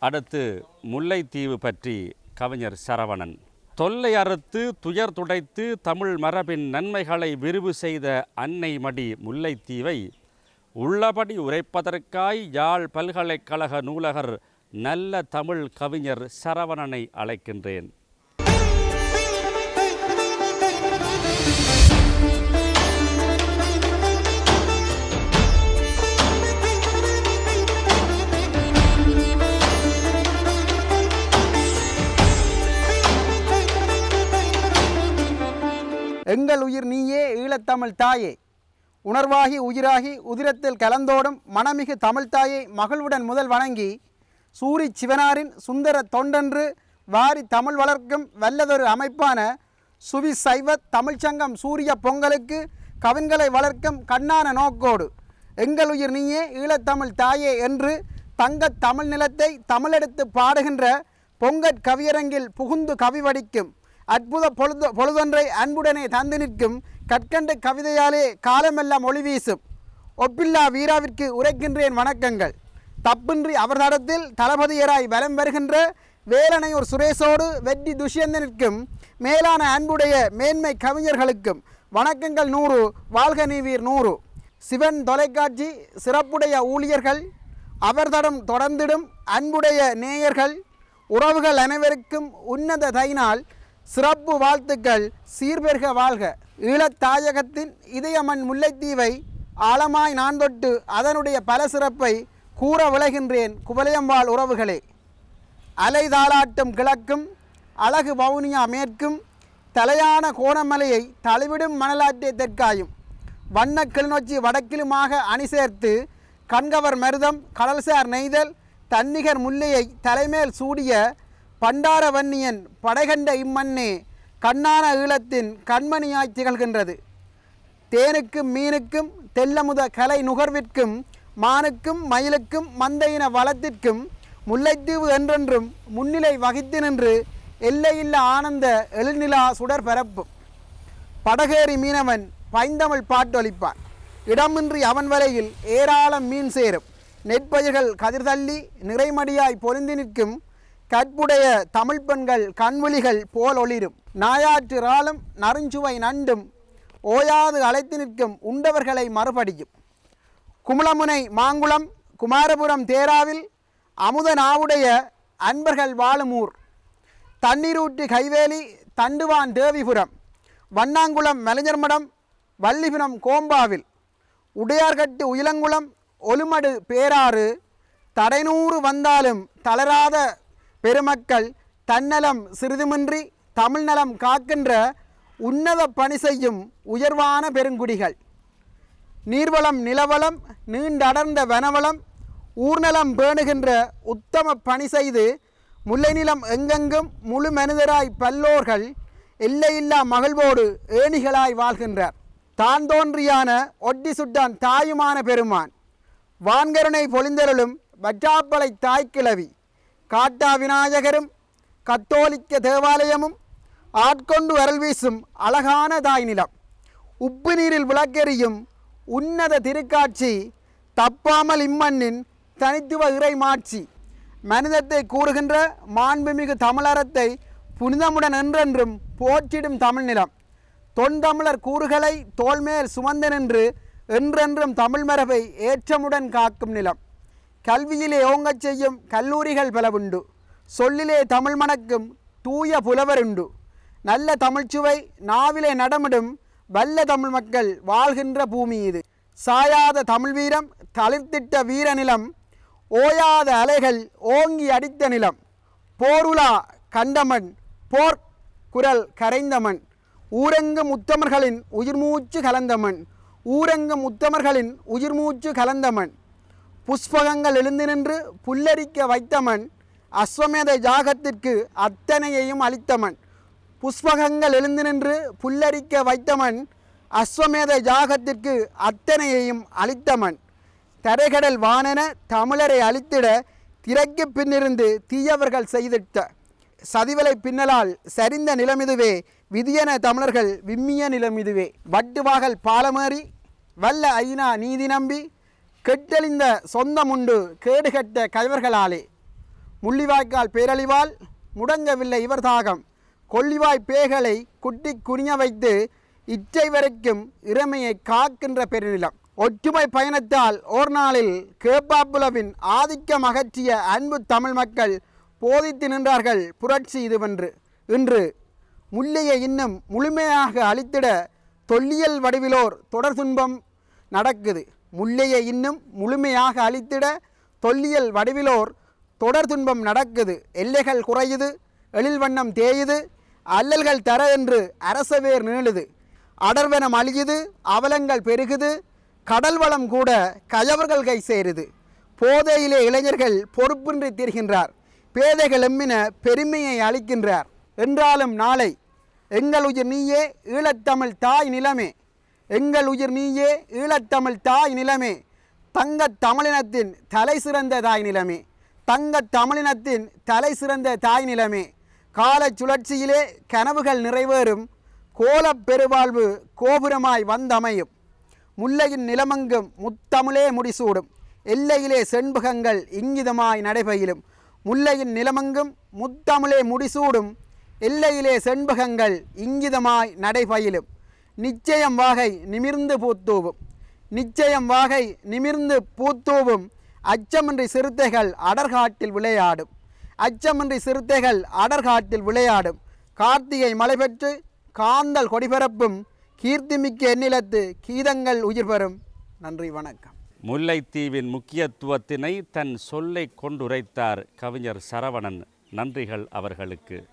அடுத்து முல்லைத்தீவு பற்றி கவிஞர் சரவணன். தொல்லை அறுத்து துயர் துடைத்து தமிழ் மரபின் நன்மைகளை விரிவு செய்த அன்னை மடி முல்லைத்தீவை உள்ளபடி உரைப்பதற்காய் யாழ் பல்கலைக்கழக நூலகர் நல்ல தமிழ் கவிஞர் சரவணனை அழைக்கின்றேன். எங்கள் உயிர் நீயே ஈழத்தமிழ் தாயே. உணர்வாகி உயிராகி உதிரத்தில் கலந்தோடும் மனமிகு தமிழ்தாயை மகிழ்வுடன் முதல் வணங்கி சூரி சிவனாரின் சுந்தர தொண்டன்று வாரி தமிழ் வளர்க்கும் வல்லதொரு அமைப்பான சுவி சைவ தமிழ்ச்சங்கம் சூரிய பொங்கலுக்கு கவின்களை வளர்க்கும் கண்ணான நோக்கோடு எங்கள் உயிர் நீயே ஈழத்தமிழ் தாயே என்று தங்க தமிழ் நிலத்தை தமிழெடுத்து பாடுகின்ற பொங்கற் கவியரங்கில் புகுந்து கவி வடிக்கும் அற்புத பொழுது பொழுதொன்றை அன்புடனே தந்து நிற்கும் கற்கண்டு கவிதையாலே காலமெல்லாம் ஒளி வீசும். ஒப்பில்லா வீராவிற்கு உரைக்கின்றேன் வணக்கங்கள். தப்பின்றி அவர் தடத்தில் தளபதியராய் வலம் வருகின்ற வேலனையூர் சுரேஷோடு வெற்றி துஷ்யந்தனிற்கும் மேலான அன்புடைய மேன்மை கவிஞர்களுக்கும் வணக்கங்கள் நூறு வாழ்க நீவீர் நூறு. சிவன் தொலைக்காட்சி சிறப்புடைய ஊழியர்கள் அவர்தடம் தொடர்ந்திடும் அன்புடைய நேயர்கள் உறவுகள் அனைவருக்கும் உன்னத தைனால் சிறப்பு வாழ்த்துக்கள். சீர்பெருக வாழ்க. ஈழத்தாயகத்தின் இதயமண் முல்லைத்தீவை ஆழமாய் நான் தொட்டு அதனுடைய பல சிறப்பை கூற விளைகின்றேன் குவலயம்பாள் உறவுகளே. அலை தாளாட்டும் கிழக்கும் அழகு வவுனியா மேற்கும் தலையான கோணமலையை தழுவிடும் மணலாற்றிய தெற்காயும். வண்ண கிளிநொச்சி வடக்கிலுமாக அணி சேர்த்து கண்கவர் மருதம் கடல்சார் நெய்தல் தன்னிகர் முல்லையை தலைமேல் சூடிய பண்டார வன்னியன் படைகண்ட இம்மண்ணே கண்ணான ஈழத்தின் கண்மணியாய் திகழ்கின்றது. தேனுக்கும் மீனுக்கும் தெல்லமுத கலை நுகர்விற்கும் மானுக்கும் மயிலுக்கும் மந்தையின வளத்திற்கும் முல்லைத்தீவு என்றென்றும் முன்னிலை வகித்து நின்று எல்லையில்லா ஆனந்த எழுநிலா சுடர் பரப்பும் படகேறி மீனவன் பைந்தமிழ் பாட்டொலிப்பான் இடமின்றி அவன் வரையில் ஏராளம் மீன் சேரும். நெற்பயிர்கள் கதிர்தள்ளி நிறைமடியாய் பொருந்தி நிற்கும் கற்புடைய தமிழ் பெண்கள் கண்விழிகள் போல் ஒளிரும். நாயாற்று ராளும் நறுஞ்சுவை நண்டும் ஓயாது அழைத்து நிற்கும் உண்டவர்களை மறுபடியும். குமுளமுனை மாங்குளம் குமாரபுரம் தேராவில் அமுத நாவுடைய அன்பர்கள் வாழும் ஊர் தண்ணீரூற்று கைவேலி தண்டுவான் தேவிபுரம். வண்ணாங்குளம் மலைஞர்மடம் வள்ளிபுரம் கோம்பாவில். உடையார்கட்டு உயிலங்குளம் ஒலுமடு பேராறு. தடைநூறு வந்தாலும் தளராத பெருமக்கள் தன்னலம் சிறிதுமின்றி தமிழ்நலம் காக்கின்ற உன்னத பணி செய்யும் உயர்வான பெருங்குடிகள். நீர்வளம் நிலவளம் நீண்டடர்ந்த வனவளம் ஊர்நலம் பேணுகின்ற உத்தம பணி செய்து முல்லை நிலம் எங்கெங்கும் முழு மனிதராய் பல்லோர்கள் எல்லையில்லா மகிழ்வோடு ஏணிகளாய் வாழ்கின்றார். தான் தோன்றியான ஒட்டி சுட்டான் தாயுமான பெருமான். வான்கருணை பொழிந்தருளும் வற்றாப்பளை தாய்க்கிழவி காட்டா விநாயகரும் கத்தோலிக்க தேவாலயமும் ஆட்கொண்டு வரல் வீசும் அழகான தாய் நிலம். உப்பு நீரில் விளக்கெறியும் உன்னத திருக்காட்சி தப்பாமல் இம்மண்ணின் தனித்துவ இறை மாட்சி. மனிதத்தை கூறுகின்ற மாண்புமிகு தமிழறத்தை புனிதமுடன் என்றென்றும் போற்றிடும் தமிழ் நிலம். தொன்தமிழர் கூறுகளை தோல்மேல் சுமந்து நின்று என்றென்றும் தமிழ் மரபை ஏற்றமுடன் காக்கும் நிலம். கல்வியிலே ஓங்கச் செய்யும் கல்லூரிகள் பலவுண்டு. சொல்லிலே தமிழ் மணக்கும் தூய புலவருண்டு. நல்ல தமிழ்ச்சுவை நாவிலே நடமிடும் வல்ல தமிழ் மக்கள் வாழ்கின்ற பூமி இது. சாயாத தமிழ் வீரம் தளிர்த்திட்ட வீர நிலம் ஓயாத அலைகள் ஓங்கி அடித்த நிலம். போருலா கண்டமன் போர் குரல் கரைந்தமன். ஊரெங்கும் உத்தமர்களின் உயிர்மூச்சு கலந்தமன். ஊரெங்கும் உத்தமர்களின் உயிர்மூச்சு கலந்தமன். புஷ்பகங்கள் எழுந்து நின்று புல்லரிக்க வைத்தமன் அஸ்வமேத யாகத்திற்கு அத்தனையையும் அளித்தமன். புஷ்பகங்கள் எழுந்து நின்று புல்லரிக்க வைத்தமன் அஸ்வமேத யாகத்திற்கு அத்தனையையும் அளித்தமன். தரைகடல் வானென தமிழரை அழித்திட திரைக்கு பின்னிருந்து தீயவர்கள் செய்திட்ட சதிவலை பின்னலால் சரிந்த நிலமிதுவே விதியன தமிழர்கள் விம்மிய நிலமிதுவே. வட்டுவாகல் பாலமேறி வல்ல ஐநா நீதி நம்பி கெட்டெளிந்த சொந்தமுண்டு கேடுகட்ட கயவர்களாலே முள்ளிவாய்க்கால் பேரழிவால் முடங்கவில்லை இவர் தாகம். கொள்ளிவாய் பேகளை குட்டி குனிய வைத்து இச்சை வரைக்கும் இறமையை காக்கின்ற பெருநிலம். ஒற்றுமை பயணத்தால் ஓர் நாளில் கேப்பாப்புலவின் ஆதிக்கம் அகற்றிய அன்பு தமிழ் மக்கள் போதித்து நின்றார்கள் புரட்சி இதுவென்று. இன்று முல்லையை இன்னும் முழுமையாக அழித்திட தொல்லியல் வடிவிலோர் தொடர் துன்பம் நடக்குது. முல்லையை இன்னும் முழுமையாக அழித்திட தொல்லியல் வடிவிலோர் தொடர் துன்பம் நடக்குது. எல்லைகள் குறையுது எழில் வண்ணம் தேயுது அல்லல்கள் தர என்று அரசவேர் நீளுது. அடர்வனம் அழியுது அவலங்கள் பெருகுது கடல் வளம் கூட கயவர்கள் கை சேருது. போதையிலே இளைஞர்கள் பொறுப்பின்றி தீர்கின்றார் பேதைகள் எம்மின பெருமையை அளிக்கின்றார். என்றாலும் நாளை எங்கள் உயிர் நீயே ஈழத்தமிழ் தாய் நிலமே எங்கள் உயிர் நீயே ஈழத்தமிழ் தாய் நிலமே. தங்க தமிழினத்தின் தலை சிறந்த தாய் நிலமே. தங்க தமிழினத்தின் தலை சிறந்த தாய் நிலமே. கால சுழற்சியிலே கனவுகள் நிறைவேறும். கோலப் பெருவாழ்வு கோபுரமாய் வந்தமையும். முல்லையின் நிலமங்கும் முத்தமிழே முடிசூடும். எல்லையிலே செண்பகங்கள் இங்கிதமாய் நடைபயிலும். முல்லையின் நிலமங்கும் முத்தமிழே முடிசூடும். எல்லையிலே செண்பகங்கள் இங்கிதமாய் நடைபயிலும். நிச்சயம் வாகை நிமிர்ந்து பூத்தூவும். நிச்சயம் வாகை நிமிர்ந்து பூத்தூவும். அச்சமின்றி சிறுத்தைகள் அடர்காட்டில் விளையாடும். அச்சமின்றி சிறுத்தைகள் அடர்காட்டில் விளையாடும். கார்த்திகை மலை பெற்று காந்தல் கொடிபரப்பும் கீர்த்திமிக்க எண்ணிலத்து கீதங்கள் உயிர் பெறும். நன்றி வணக்கம். முல்லைத்தீவின் முக்கியத்துவத்தினை தன் சொல்லை கொண்டுரைத்தார் கவிஞர் சரவணன். நன்றிகள் அவர்களுக்கு.